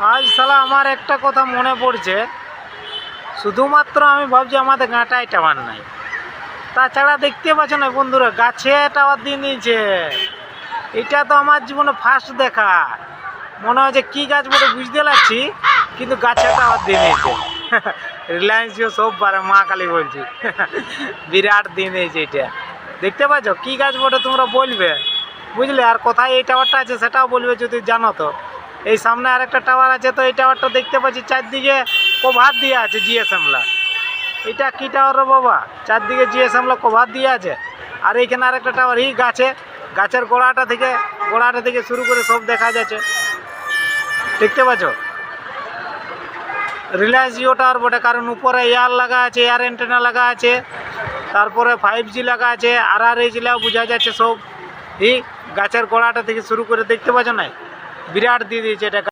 আজ সালা আমার একটা কথা মনে পড়ছে। শুধুমাত্র আমি ভাবছি আমাদের গাঁটায় টাওয়ার নাই। তাছাড়া দেখতে পাচ্ছ না বন্ধুরা, গাছে টাওয়ার দিয়ে নিয়েছে। এটা তো আমার জীবনে ফার্স্ট দেখা। মনে হয় যে কী গাছ বলে বুঝতে পারছি, কিন্তু গাছে টাওয়ার দিয়ে নিয়েছে। রিলায়েন্স জিও সব পারে মা কালী বলছি। বিরাট দিয়ে নিয়েছে এটা। দেখতে পাচ্ছ কী গাছ বটে তোমরা বলবে? বুঝলে? আর কোথায় এই টাওয়ারটা আছে সেটাও বলবে যদি জানো তো। এই সামনে আর একটা টাওয়ার আছে, তো এই টাওয়ারটা দেখতে পাচ্ছি চারদিকে কভার দিয়ে আছে জিএসএমলা এটা কি টাওয়ার রে বাবা? চারদিকে জিএসএমলা কভার দিয়ে আছে। আর এইখানে আরেকটা টাওয়ার এই গাছে, গাছের গোড়াটা থেকে গোড়াটা থেকে শুরু করে সব দেখা যাচ্ছে। দেখতে পাচ্ছ? রিলায়েন্স জিও টাওয়ার বটে, কারণ উপরে এয়ার লাগা আছে এয়ার অ্যান্টেনা লাগা আছে, তারপরে ফাইভ জি লাগা আছে আর আর এই এইচ বোঝা যাচ্ছে সব। এই গাছের গোড়াটা থেকে শুরু করে, দেখতে পাচ্ছ না বিরাট দিয়ে দিয়েছে এটা